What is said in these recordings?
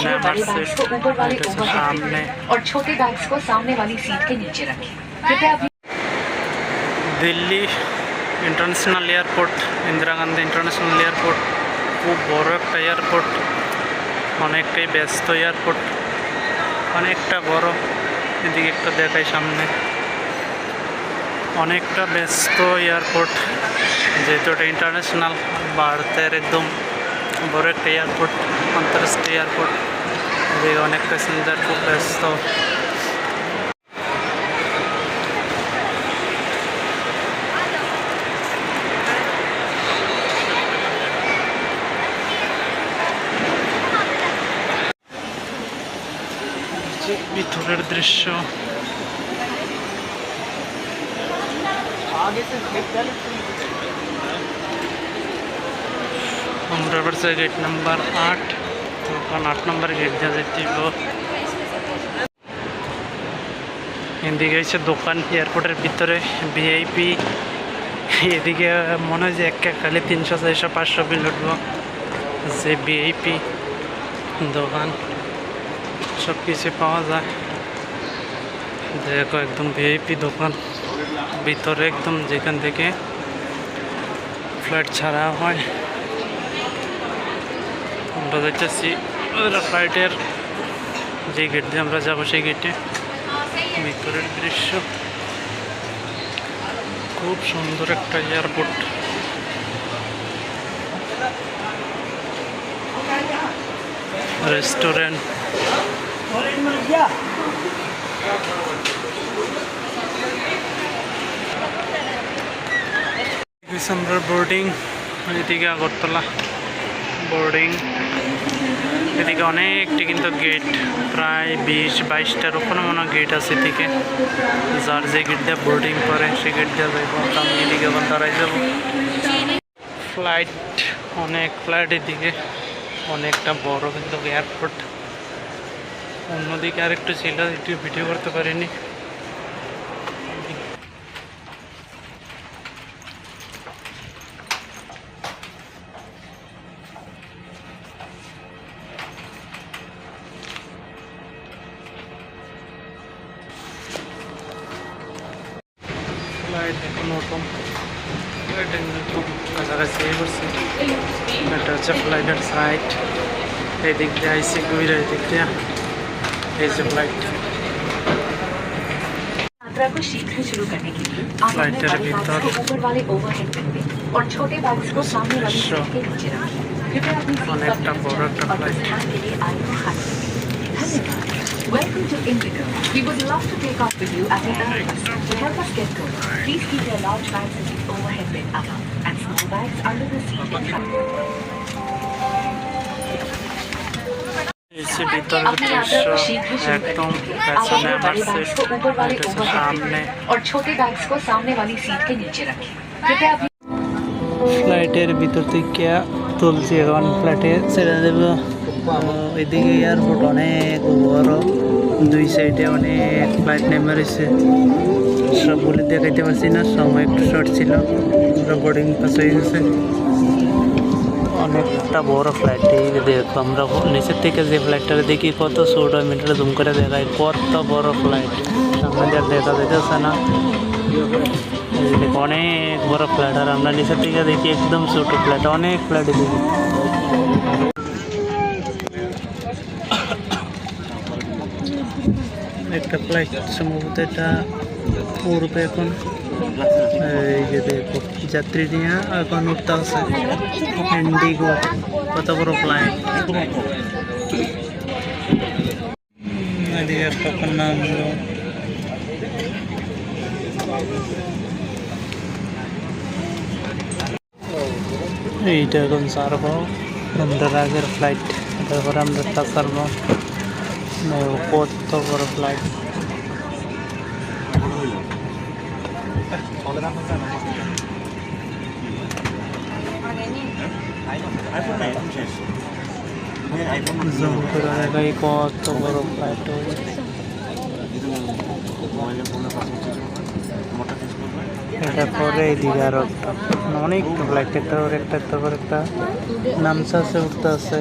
পেছনে আমার बड़े बैग्स को ऊपर वाले সিট ओवरहेड সামনে और छोटे बैग्स को सामने वाली सीट के नीचे रखें कृपया अपनी Delhi international airport Indira Gandhi international airport খুব বড় একটা এয়ারপোর্ট অনেকটাই ব্যস্ত এয়ারপোর্ট অনেকটা বড় এদিকে একটা দেখাই সামনে অনেকটা ব্যস্ত এয়ারপোর্ট যেহেতু এটা ইন্টারন্যাশনাল ভারতের একদম বড় একটা এয়ারপোর্ট আন্তর্জাতিক এয়ারপোর্ট এদিকে অনেক প্যাসেঞ্জার খুব ব্যস্ত যে ভিতরের দৃশ্য আমরা পারছে গেট নাম্বার আট। তখন আট নম্বর গেট দিয়ে যেতে এদিকে হচ্ছে দোকান, এয়ারপোর্টের ভিতরে ভিআইপি এদিকে মনে হয় যে এক এক খালি তিনশো, চারশো, পাঁচশো বিল উঠবো। যে ভিআইপি দোকান সব কিছু পাওয়া যায়। দেখো একদম ভিআইপি দোকান। ভিতরে একদম যেখান থেকে ফ্লাইট ছাড়া হয়। আমরা যাচ্ছি ফ্লাইটের যে গেট দিয়ে আমরা যাব, সেই গেটে ভিতরের দৃশ্য। খুব সুন্দর একটা এয়ারপোর্ট রেস্টুরেন্ট ডিসেম্বর বোর্ডিং এদিকে আগরতলা। বোর্ডিং। এদিকে অনেকটি কিন্তু গেট, প্রায় বিশ বাইশটার ওখানে মনে গেট আছে এদিকে। যার যে গেট দিয়ে বোর্ডিং করে, সে গেট দিয়ে যাইব। আমি এদিকে আবার দাঁড়াই যাব। ফ্লাইট অনেক ফ্লাইট এদিকে। অনেকটা বড় কিন্তু এয়ারপোর্ট অন্যদিকে আরেকটু ছিল, একটু ভিডিও করতে পারিনি। হচ্ছে ফ্লাইটের সাইড এদিক দিয়ে আইসি ঘুরে এদিক দিয়ে এই যে ফ্লাইট ফ্লাইটের ভিতর অনেকটা বড় একটা flight Welcome to Indigo. We would love to take off with you at an early To help us get going, please keep your large bags in the overhead bin above, and small bags under the seat in front. এসে ভিতরের দৃশ্য একদম ফ্লাইটের ভিতর থেকে তুলছি এখন ফ্লাইটে ছেড়ে দেব। এদিকে এয়ারপোর্ট অনেক বড়। দুই সাইডে অনেক ফ্লাইট নেমে রয়েছে সবগুলি দেখাইতে পারছি না সময় একটু শর্ট ছিল। রেকর্ডিং পাস হয়ে গেছে। অনেকটা বড় ফ্লাইট এই যে দেখো আমরা নিচের থেকে যে ফ্লাইটটা দেখি কত ছোট মিটারে জুম করে দেখায় কত বড় ফ্লাইট সামনে দিয়ে দেখা যাইতেছে না এই যে দেখো অনেক বড় ফ্ল্যাট আর আমরা নিচের থেকে দেখি একদম ছোট ফ্ল্যাট অনেক ফ্ল্যাট দেখি একটা ফ্লাইট সম্ভবত এটা উড়বে এখন এই যে দেখো যাত্রী নিয়ে এখন উঠতে আছে। ইন্ডিগো কত বড় ফ্লাইট এদিকে কখন নামলো এইটা এখন ছাড়বো আমরা আগের ফ্লাইট তারপরে আমরা একটা ছাড়বো কত বড় ফ্লাইট কত বড় ফ্লাইট এটা পরে এইদিকে আরও একটা অনেক ফ্লাইট একটা একটা পর একটা নামছে আছে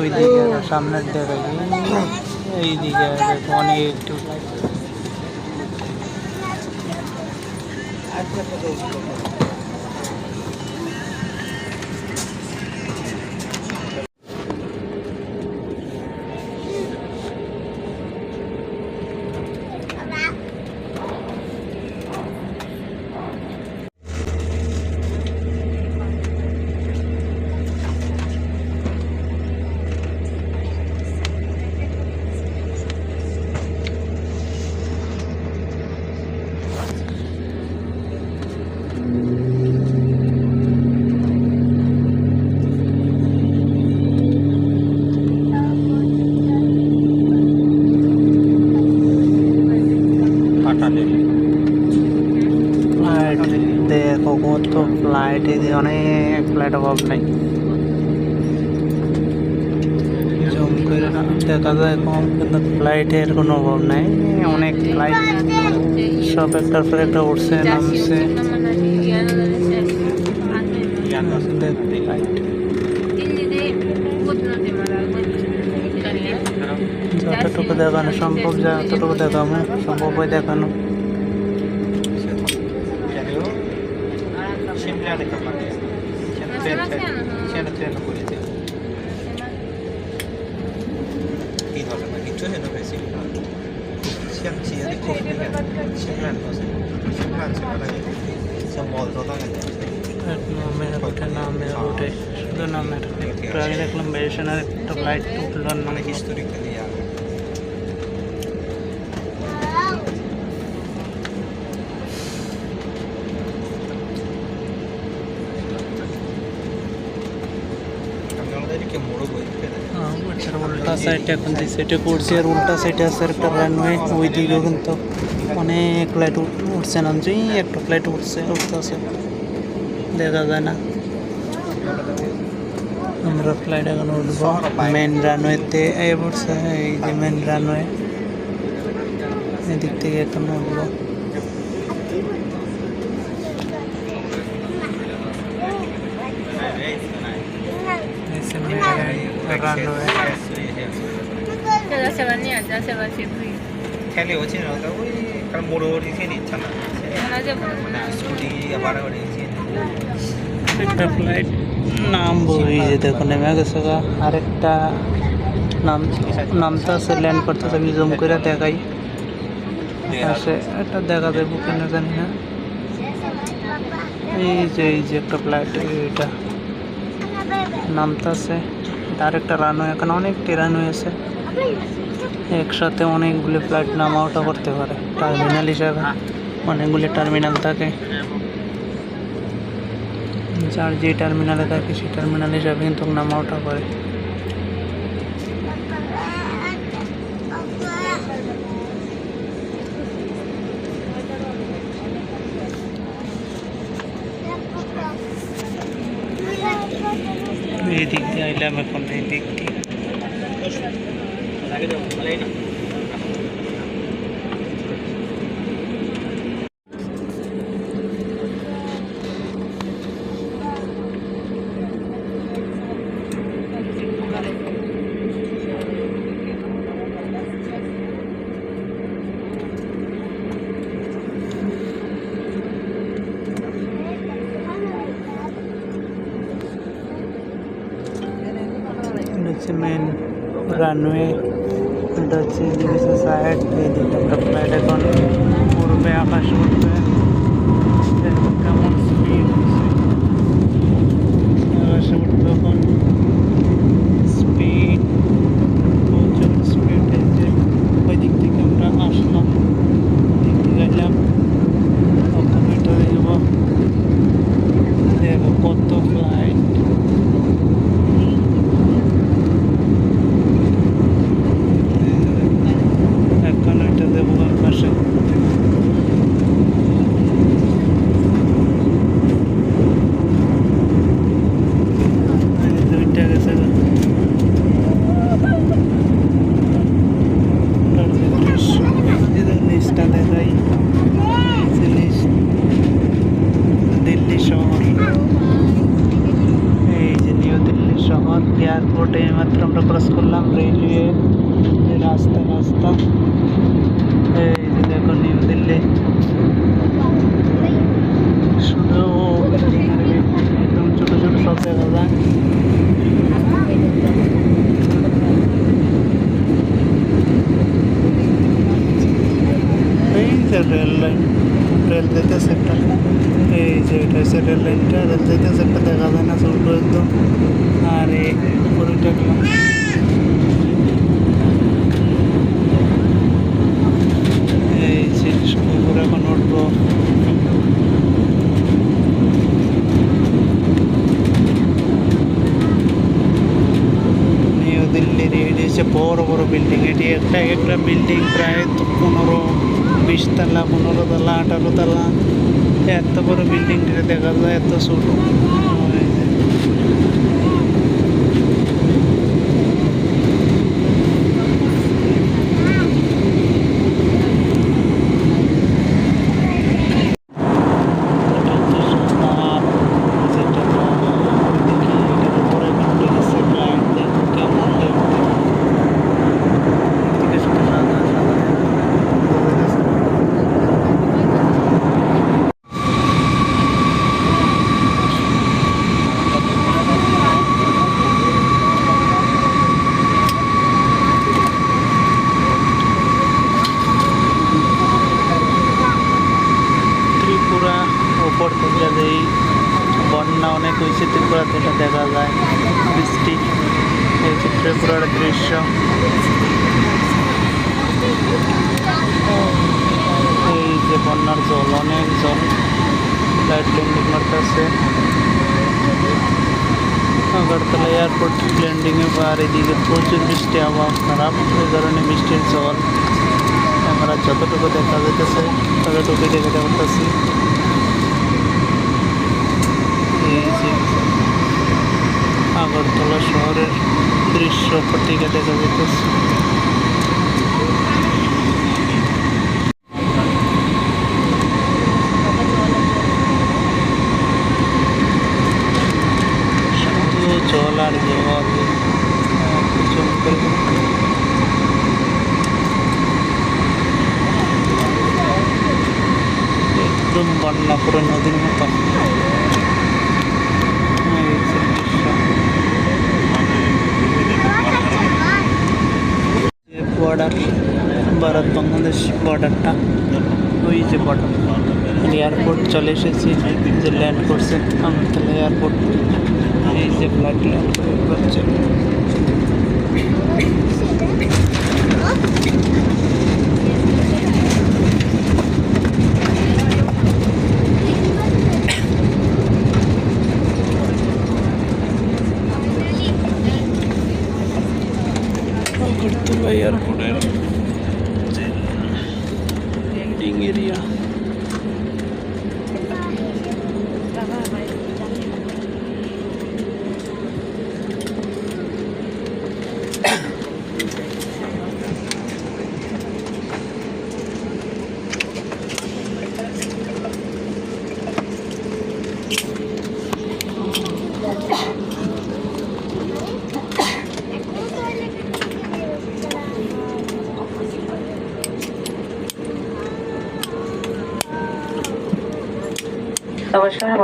ওই দিকে সামনের দিকে এই দিকে অনেক একটু আচ্ছা।, আচ্ছা, আচ্ছা। ফ্লাইট যে অনেক ফ্লাইট অভাব নাই। দেখা যায় কম কিন্তু ফ্লাইটের কোনো অভাব নাই। অনেক ফ্লাইট সব একটার পর একটা উঠছে, নামছে। যতটুকু দেখানো সম্ভব, যতটুকু দেখানো সম্ভব হয় দেখানো। ট্রেন ট্রেন সেন ট্রেন করে দেন কি হবে না কিছু হেন বেশি সেন চিয়া দি খুব নেই সেন রান আছে সেন রান সে লাগে সব বল তো লাগে নামের একটা নামের ওটাই শুধু নামের একটু আগে দেখলাম বেশানার একটা লাইট উঠল মানে হিস্টোরিক্যালি উল্টা এখন যে সাইডে করছি আর উল্টা সাইডে আছে একটা রানওয়ে ওই দিকেও কিন্তু অনেক ফ্লাইট উঠছে নামছে একটা ফ্লাইট উঠছে উঠতেছে দেখা যায় না। আমরা ফ্লাইট এখন উঠবো মেন রানওয়েতে এই পড়ছে এই যে মেন রানওয়ে এদিক থেকে এখন উঠবো। রানওয়ে হচ্ছে না ওই কারণ বড় বড় নিচ্ছে না। স্কুটি আবার ফ্লাইট নাম বলি যে দেখুন আরেকটা ল্যান্ড আমি দেখাই। দেখা। যায় না এই যে এই যে একটা ফ্লাইট আরেকটা রানওয়ে এখানে অনেকটি রানওয়ে আছে। একসাথে অনেকগুলি ফ্লাইট নামা ওঠা করতে পারে। টার্মিনাল হিসাবে অনেকগুলি টার্মিনাল থাকে। যার যে টার্মিনালে থাকে সেই টার্মিনাল হিসাবে কিন্তু নামা করে। এই দিক দিয়ে আইলাম এখন, এই দিক দিয়ে এটা হচ্ছে মেন রানওয়ে এটা হচ্ছে এদিকে সাইড এদিকে একটা ফ্লাইট এখন উড়বে আকাশ উঠবে দেখো কেমন স্পিড আকাশে উঠবে এখন স্পিড প্রচুর স্পিড যে ওই দিক থেকে আমরা আসলাম দিক থেকে গেলাম ওখানে এটা হয়ে যাব দেখো কত ফ্লাইট এখন ওইটা দেবো আকাশে এই যে দুইটা গেছে গো। ওটার যে দৃশ্য, এই যে নিচটা দেখাই এই যে নিচ। দিল্লি শহর এই যে নিউ দিল্লি শহর এয়ারপোর্টে মাত্র আমরা ক্রস করলাম রেলওয়ে রাস্তা রাস্তা এই যে দেখো নিউ দিল্লি শুধু building আর building, একদম ছোটো ছোটো সব দেখা যায় এই যে রেল লাইন রেল যেতেছে একটা এই যে এটা হচ্ছে রেল লাইনটা রেল যেতেছে একটা দেখা যায় না ছোট একদম আর এই উপরে দেখলাম এই যে উপরে এখন উঠবো নিউ দিল্লির এটি হচ্ছে বড় বড় বিল্ডিং এটি একটা একটা বিল্ডিং প্রায় তো পনেরো বিশ তলা পনেরো তলা আঠারো তলা এত বড় বিল্ডিংটা দেখা যায় এত ছোট এই যে। এটা হচ্ছে সোনার যেটা দেখি এটার উপরে কিন্তু গেছে ক্লায়েন্ট দেখো কেমন দেখতে এদিকে শুধু সাদা সাদা বোঝা যাচ্ছে না। ত্রিপুরা উপর থেকে যেই বন্যা অনেক হয়েছে ত্রিপুরাতে এটা দেখা যায়। বৃষ্টি এই ত্রিপুরার দৃশ্য। এই যে বন্যার জল, অনেক জল। লাইট ল্যান্ডিং মারতেছে। আগরতলা এয়ারপোর্ট ল্যান্ডিংয়ে আর এদিকে প্রচুর বৃষ্টি, আবহাওয়া খারাপ। ওই কারণে বৃষ্টির জল ক্যামেরা যতটুকু দেখা যেতেছে ততটুকুই দেখাতে পারতেছি এই যে আগরতলা শহরের দৃশ্য থেকে দেখা যেতেছে জল আর একদম বন্যা পুরো নদীর মতো এই যে দৃশ্য। যে বর্ডার ভারত বাংলাদেশ বর্ডারটা ওই যে বর্ডার এয়ারপোর্ট চলে এসেছি, যে ল্যান্ড করছে। আমতলা এয়ারপোর্ট এই যে ফ্লাইট ল্যান্ড করছে।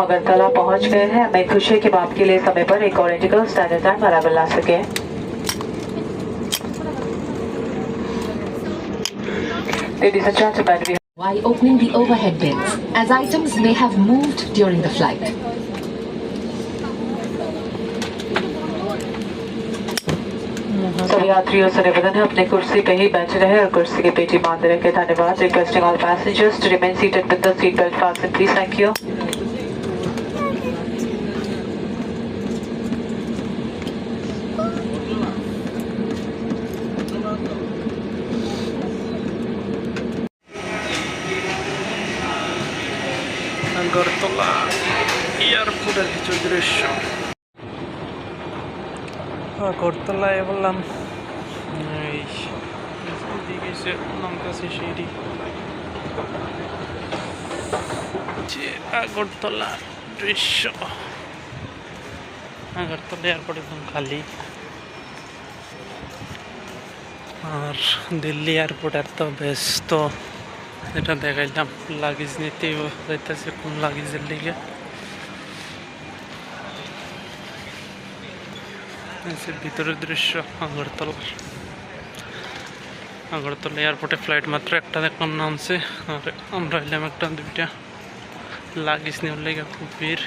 अगरतला पहुँच गए हैं। मैं खुशी है कि हम के लिए समय पर एक और इंडिगो स्टैंडर्ड टाइम अरावल ला सके। Ladies and gentlemen, we while opening the overhead bins, as items may have moved during the flight. सभी यात्रियों से निवेदन है अपने कुर्सी पे ही बैठे रहे और कुर्सी की पेटी बांधे रखे धन्यवाद। Requesting all passengers to remain seated with the seat belt fastened please thank you দৃশ্য। আগরতলায় বললাম। এই এদিকে সে নামতেছে সিঁড়ি যে দৃশ্য। আগরতলা এয়ারপোর্ট একদম খালি? আর দিল্লি এয়ারপোর্ট এত ব্যস্ত। এটা দেখাইলাম। লাগেজ নিতে যাইতেছে কোন লাগেজের লিগে এই যে ভিতরের দৃশ্য আগরতলার আগরতলা এয়ারপোর্টে ফ্লাইট মাত্র একটা দেখলাম, নামছে। আর আমরা এলাম একটা দুইটা লাগিস লেগে খুব ভিড়।